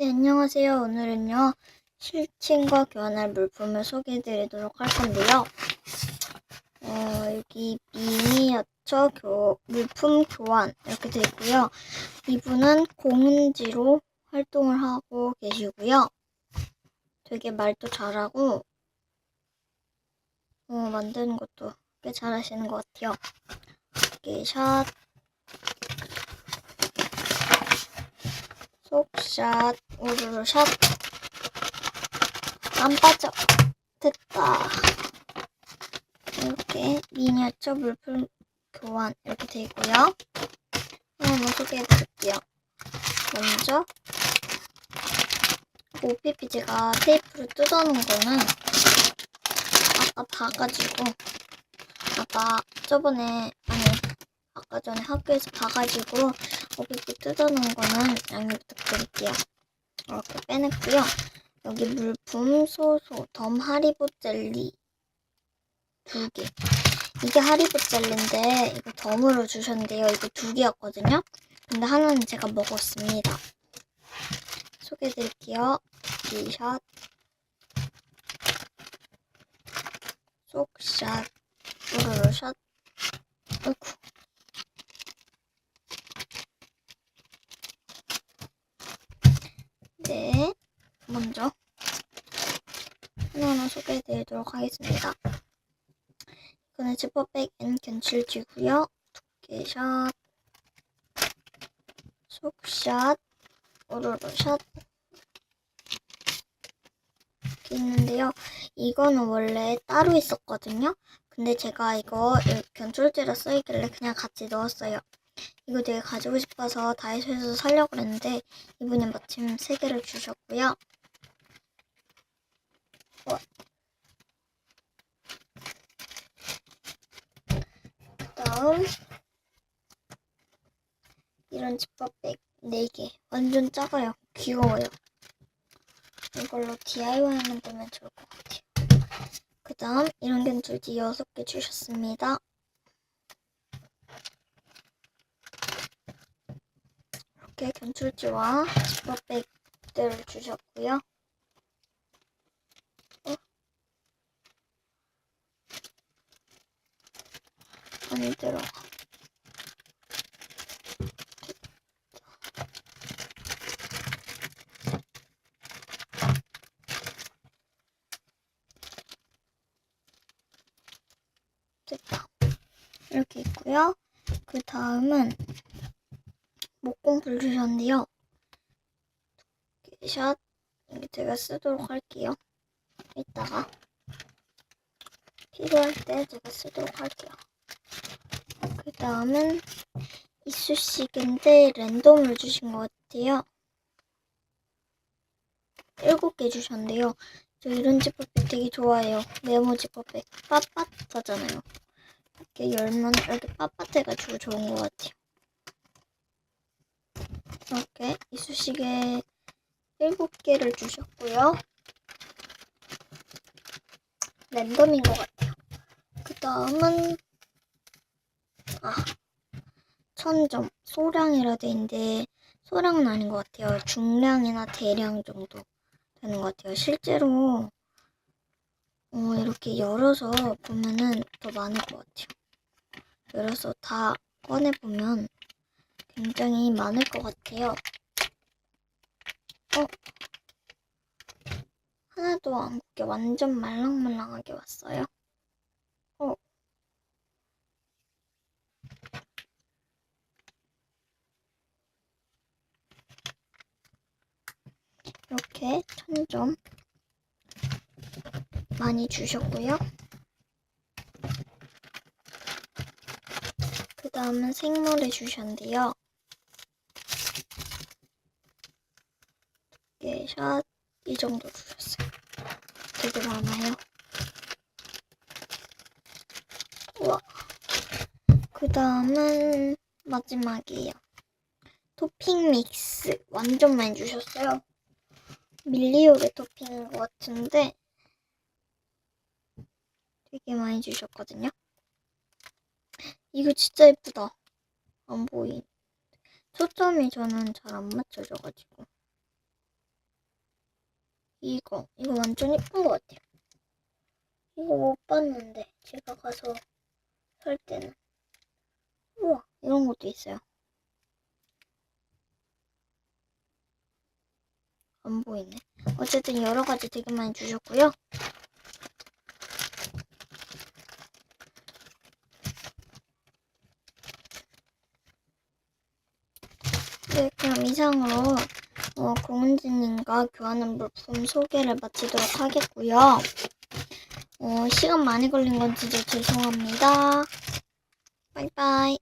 네, 안녕하세요. 오늘은요, 실친과 교환할 물품을 소개해 드리도록 할 건데요. 어, 여기 미니어처 교, 물품 교환 이렇게 되어 있고요. 이분은 공은지로 활동을 하고 계시고요. 되게 말도 잘하고, 어, 만드는 것도 꽤 잘하시는 것 같아요. 이렇게 샷, 속샷, 우르르 샷. 안 빠져. 됐다. 이렇게 미니어처 물품 교환 이렇게 돼 있고요. 한번 소개해 드릴게요. 먼저 OPPG가 테이프로 뜯어놓은 거는 아까 봐가지고 아까 저번에 아니 아까 전에 학교에서 봐가지고 OPP 뜯어놓은 거는 양해 부탁드릴게요. 이렇게 빼냈고요. 여기 물품 소소 덤 하리보 젤리 두 개. 이게 하리보 젤리인데 이거 덤으로 주셨는데요. 이거 두 개였거든요. 근데 하나는 제가 먹었습니다. 소개해드릴게요. 티샷, 속샷, 우르르 샷. 어이구. 네, 먼저 하나하나 소개해드리도록 하겠습니다. 이거는 지퍼백 앤 견출지고요. 두께샷, 속샷, 우르르샷 이렇게 있는데요. 이거는 원래 따로 있었거든요. 근데 제가 이거 견출제라 써있길래 그냥 같이 넣었어요. 이거 되게 가지고 싶어서 다이소에서 살려고 그랬는데 이분이 마침 세 개를 주셨고요. 우와. 그 다음 이런 지퍼백 4개 완전 작아요. 귀여워요. 이걸로 DIY 만들면 좋을 것 같아요. 그 다음 이런 견줄지 6개 주셨습니다. 이렇게 견출지와 지퍼백들을 주셨고요. 안 들어가. 됐다. 이렇게 있고요. 그 다음은 목공풀 주셨는데요. 샷 이게 제가 쓰도록 할게요. 이따가 필요할 때 제가 쓰도록 할게요. 그 다음은 이쑤시개인데 랜덤을 주신 것 같아요. 일곱 개 주셨는데요. 저 이런 지퍼백 되게 좋아해요. 네모 지퍼백 빳빳하잖아요. 이렇게 열면 이렇게 빳빳해가지고 좋은 것 같아요. 이렇게 이쑤시개 7개를 주셨고요. 랜덤인 것 같아요. 그 다음은 아 천점 소량이라 돼 있는데 소량은 아닌 것 같아요. 중량이나 대량 정도 되는 것 같아요. 실제로 어, 이렇게 열어서 보면은 더 많을 것 같아요. 열어서 다 꺼내 보면 굉장히 많을 것 같아요. 어? 하나도 안 굽게 완전 말랑말랑하게 왔어요. 이렇게 천점 많이 주셨고요. 그 다음은 생물을 주셨는데요. 두께샷 이 정도 주셨어요. 되게 많아요. 우와. 그 다음은 마지막이에요. 토핑 믹스 완전 많이 주셨어요. 밀리오레 토핑인 것 같은데 되게 많이 주셨거든요. 이거 진짜 예쁘다. 안 보인. 초점이 저는 잘 안 맞춰져가지고. 이거 이거 완전 예쁜 것 같아요. 이거 못 봤는데 제가 가서 살 때는 우와 이런 것도 있어요. 안 보이네. 어쨌든 여러 가지 되게 많이 주셨고요. 네, 그럼 이상으로 어, 공은지님과 교환한 물품 소개를 마치도록 하겠고요. 어, 시간 많이 걸린 건 진짜 죄송합니다. 바이바이.